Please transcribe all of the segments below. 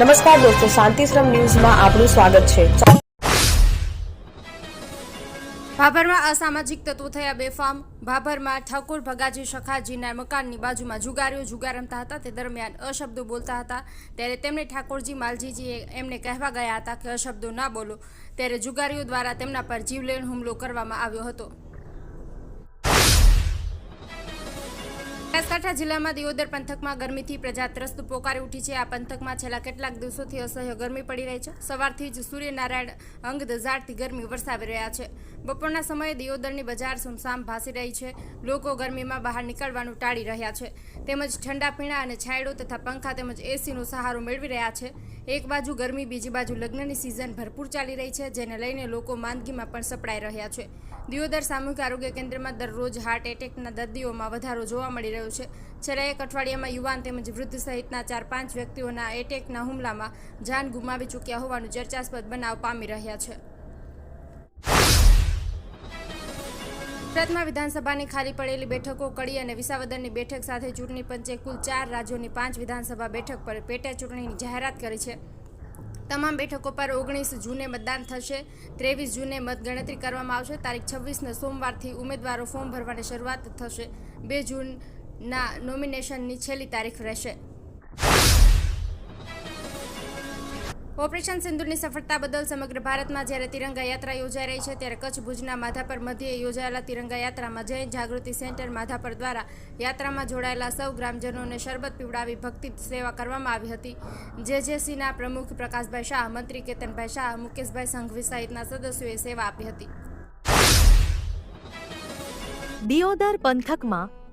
નમસ્કાર દોસ્તો, શાંતિશ્રમ ન્યૂઝમાં આપનું સ્વાગત છે. ભાભરમાં અસામાજિક તત્વો થયા બેફામ. ભાભરમાં ઠાકોર ભગાજી સખાજીના મકાનની બાજુમાં જુગારીઓ જુગાર રમતા હતા. તે દરમિયાન અશબ્દો બોલતા હતા. ત્યારે તેમણે ઠાકોરજી માલજીજીએ એમને કહેવા ગયા હતા કે અશબ્દો ના બોલો. ત્યારે જુગારીઓ દ્વારા તેમના પર જીવલેણ હુમલો કરવામાં આવ્યો હતો. બનાસકાંઠા જિલ્લામાં દિયોદર પંથકમાં ગરમીથી પ્રજા ત્રસ્ત પોકારી ઉઠી છે. આ પંથકમાં છેલ્લા કેટલાક દિવસોથી અસહ્ય ગરમી પડી રહી છે. સવારથી જ સૂર્યનારાયણ અંગ દઝાડતી ગરમી વરસાવી રહ્યા છે. બપોરના સમયે દિયોદરની બજાર સુમસામ ભાસી રહી છે. લોકો ગરમીમાં બહાર નીકળવાનું ટાળી રહ્યા છે. તેમજ ઠંડા પીણા અને છાંયડો તથા પંખા તેમજ એસીનો સહારો મેળવી રહ્યા છે. એક બાજુ ગરમી, બીજી બાજુ લગ્નની સિઝન ભરપૂર ચાલી રહી છે, જેને લઈને લોકો માંદગીમાં પણ સપડાઈ રહ્યા છે. દિયોદર સામૂહિક આરોગ્ય કેન્દ્રમાં દરરોજ હાર્ટ એટેકના દર્દીઓમાં વધારો જોવા મળી રહ્યો છે. છેલ્લા એક અઠવાડિયામાં યુવાન તેમજ વૃદ્ધ સહિતના ચાર પાંચ વ્યક્તિઓના એટેકના હુમલામાં જાન ગુમાવી ચૂક્યા હોવાનું ચર્ચાસ્પદ બનાવ પામી રહ્યા છે. ગુજરાતમાં વિધાનસભાની ખાલી પડેલી બેઠકો કડી અને વિસાવદરની બેઠક સાથે ચૂંટણી પંચે કુલ ચાર રાજ્યોની પાંચ વિધાનસભા બેઠક પર પેટા ચૂંટણીની જાહેરાત કરી છે. તમામ બેઠકો પર ઓગણીસ જૂને મતદાન થશે, ત્રેવીસ જૂને મતગણતરી કરવામાં આવશે, તારીખ છવ્વીસને સોમવારથી ઉમેદવારો ફોર્મ ભરવાની શરૂઆત થશે. બે જૂનના નોમિનેશનની છેલ્લી તારીખ રહેશે. ઓપરેશન સિંધુની સફળતા બદલ સમગ્ર ભારતમાં જ્યારે તિરંગા યાત્રા યોજાઈ રહી છે, ત્યારે કચ્છ, ભુજના માધાપર મધ્યે યોજાયેલા તિરંગા યાત્રામાં જૈન જાગૃતિ સેન્ટર માધાપર દ્વારા યાત્રામાં જોડાયેલા સૌ ગ્રામજનોને શરબત પીવડાવી ભક્તિ સેવા કરવામાં આવી હતી. જેજેસીના પ્રમુખ પ્રકાશભાઈ શાહ, મંત્રી કેતનભાઈ શાહ, મુકેશભાઈ સંઘવી સહિતના સદસ્યોએ સેવા આપી હતી. દિયોદર પંથકમાં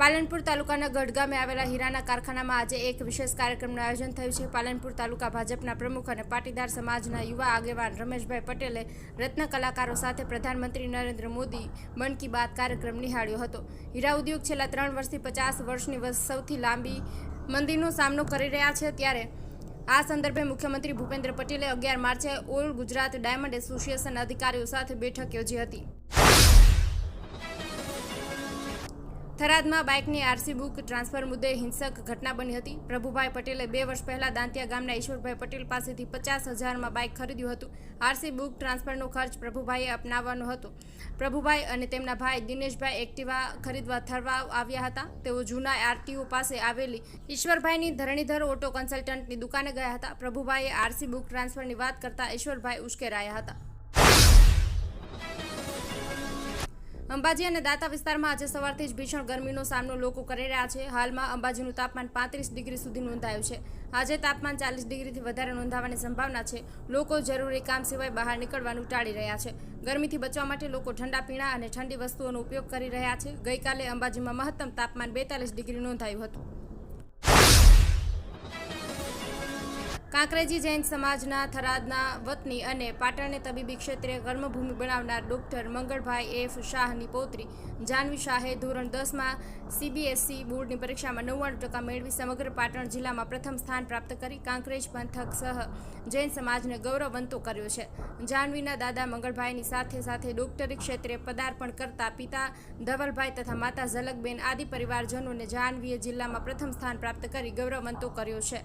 Palanpur તાલુકાના ગઢ ગામે આવેલા હીરાના કારખાનામાં આજે એક વિશેષ કાર્યક્રમનું આયોજન થયું છે. પાલનપુર તાલુકા ભાજપના પ્રમુખ અને પાટીદાર સમાજના યુવા આગેવાન રમેશભાઈ પટેલે રત્ન કલાકારો સાથે પ્રધાનમંત્રી નરેન્દ્ર મોદી મન કી બાત કાર્યક્રમ નિહાળ્યો હતો. હીરા ઉદ્યોગ છેલ્લા ત્રણ વર્ષથી પચાસ વર્ષની સૌથી લાંબી મંદીનો સામનો કરી રહ્યા છે. ત્યારે આ સંદર્ભે મુખ્યમંત્રી ભૂપેન્દ્ર પટેલે અગિયાર માર્ચે ઓલ ગુજરાત ડાયમંડ એસોસિએશન અધિકારીઓ સાથે બેઠક યોજી હતી. થરાદમાં બાઇકની આરસી બુક ટ્રાન્સફર મુદ્દે હિંસક ઘટના બની હતી. પ્રભુભાઈ પટેલે બે વર્ષ પહેલા દાંતિયા ગામના ઈશ્વરભાઈ પટેલ પાસેથી પચાસ હજારમાં બાઇક ખરીદ્યું હતું. આરસી બુક ટ્રાન્સફરનો ખર્ચ પ્રભુભાઈએ અપનાવવાનો હતો. પ્રભુભાઈ અને તેમના ભાઈ દિનેશભાઈ એક્ટિવા ખરીદવા થરવા આવ્યા હતા. તેઓ જૂના આરટીઓ પાસે આવેલી ઈશ્વરભાઈની ધરણીધર ઓટો કન્સલ્ટન્ટની દુકાને ગયા હતા. પ્રભુભાઈએ આરસી બુક ટ્રાન્સફરની વાત કરતા ઈશ્વરભાઈ ઉશ્કેરાયા હતા. અંબાજી અને દાતા વિસ્તારમાં આજે સવારથી જ ભીષણ ગરમીનો સામનો લોકો કરી રહ્યા છે. હાલમાં અંબાજીનું તાપમાન પાંત્રીસ ડિગ્રી સુધી નોંધાયું છે. આજે તાપમાન ચાલીસ ડિગ્રીથી વધારે નોંધાવાની સંભાવના છે. લોકો જરૂરી કામ સિવાય બહાર નીકળવાનું ટાળી રહ્યા છે. ગરમીથી બચવા માટે લોકો ઠંડા પીણા અને ઠંડી વસ્તુઓનો ઉપયોગ કરી રહ્યા છે. ગઈકાલે અંબાજીમાં મહત્તમ તાપમાન બેતાલીસ ડિગ્રી નોંધાયું હતું. કાંકરેજી જૈન સમાજના થરાદના વતની અને પાટણને તબીબી ક્ષેત્રે કર્મભૂમિ બનાવનાર ડોક્ટર મંગળભાઈ એફ શાહની પૌત્રી જાનવી શાહે ધોરણ દસમાં સીબીએસઈ બોર્ડની પરીક્ષામાં નવ્વાણું ટકા મેળવી સમગ્ર પાટણ જિલ્લામાં પ્રથમ સ્થાન પ્રાપ્ત કરી. કાંકરેજ પંથક સહ જૈન સમાજને ગૌરવવંતો કર્યો છે. જાનવીના દાદા મંગળભાઈની સાથે સાથે ડોક્ટરી ક્ષેત્રે પદાર્પણ કરતા પિતા ધવલભાઈ તથા માતા ઝલકબેન આદિ પરિવારજનોને જાનવીએ જિલ્લામાં પ્રથમ સ્થાન પ્રાપ્ત કરી ગૌરવવંતો કર્યો છે.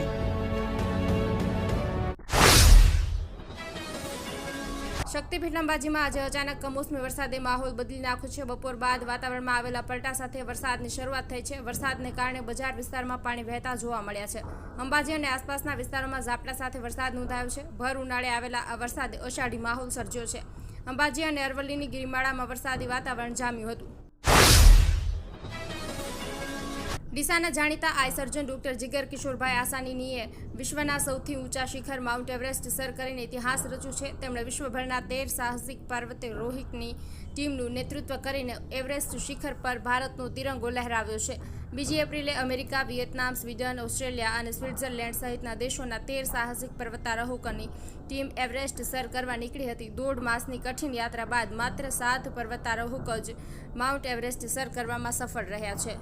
શક્તિપીઠ અંબાજીમાં આજે અચાનક કમોસમી વરસાદે માહોલ બદલી નાખ્યો છે. બપોર બાદ વાતાવરણમાં આવેલા પલટા સાથે વરસાદની શરૂઆત થઈ છે. વરસાદને કારણે બજાર વિસ્તારમાં પાણી વહેતા જોવા મળ્યા છે. અંબાજી અને આસપાસના વિસ્તારોમાં ઝાપટા સાથે વરસાદ નોંધાયો છે. ભર ઉનાળે આવેલા આ વરસાદે અષાઢી માહોલ સર્જ્યો છે. અંબાજી અને અરવલ્લીની ગિરિમાળામાં વરસાદી વાતાવરણ જામ્યું હતું. ડીસાના જાણીતા આઈ સર્જન ડોક્ટર જીગર કિશોરભાઈ આસાનીનીએ વિશ્વના સૌથી ઊંચા શિખર માઉન્ટ એવરેસ્ટ સર કરીને ઇતિહાસ રચ્યો છે. તેમણે વિશ્વભરના તેર સાહસિક પર્વતારોહિકની ટીમનું નેતૃત્વ કરીને એવરેસ્ટ શિખર પર ભારતનો તિરંગો લહેરાવ્યો છે. બીજી એપ્રિલે અમેરિકા, વિયેતનામ, સ્વીડન, ઓસ્ટ્રેલિયા અને સ્વિટ્ઝરલેન્ડ સહિતના દેશોના તેર સાહસિક પર્વતારોહકોની ટીમ એવરેસ્ટ સર કરવા નીકળી હતી. દોઢ માસની કઠિન યાત્રા બાદ માત્ર સાત પર્વતારોહકો જ માઉન્ટ એવરેસ્ટ સર કરવામાં સફળ રહ્યા છે.